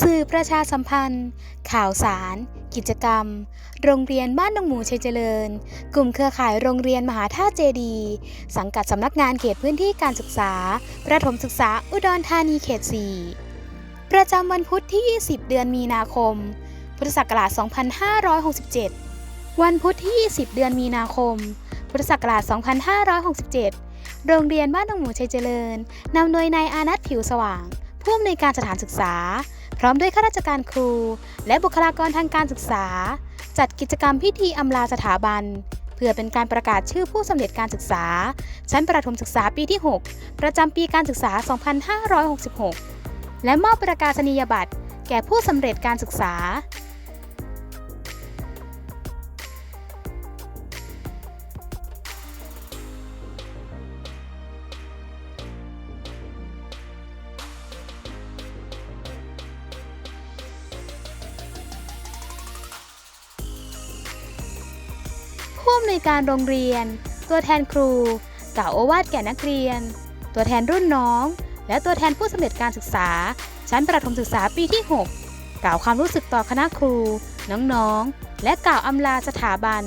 สื่อประชาสัมพันธ์ ข่าวสาร กิจกรรม โรงเรียนบ้านดงหมูชัยเจริญ กลุ่มเครือข่ายโรงเรียนมหาธาเจดี สังกัดสำนักงานเขตพื้นที่การศึกษา ประถมศึกษาอุดรธานีเขต 4 ประจำวันพุธที่ 20 เดือนมีนาคม พุทธศักราช 2567 วันพุธที่ 20 เดือนมีนาคม พุทธศักราช 2567 โรงเรียนบ้านดงหมูชัยเจริญนำโดยนายอานัทผิวสว่างผู้อำนวยการสถานศึกษา ร้อมด้วยข้าราชการครู และบุคลากรทางการศึกษา จัดกิจกรรมพิธีอำลาสถาบัน เพื่อเป็นการประกาศชื่อผู้สำเร็จการศึกษา ชั้นประถมศึกษาปีที่ 6 ประจำปีการศึกษา 2566 และมอบประกาศนียบัตร แก่ผู้สำเร็จการศึกษา ผู้อำนวยการโรงเรียน ตัวแทนครู กล่าวโอวาทแก่นักเรียน ตัวแทนรุ่นน้อง และตัวแทนผู้สำเร็จการศึกษา ชั้นประถมศึกษาปีที่ 6 กล่าวความรู้สึกต่อคณะครู น้องๆ และกล่าวอำลาสถาบัน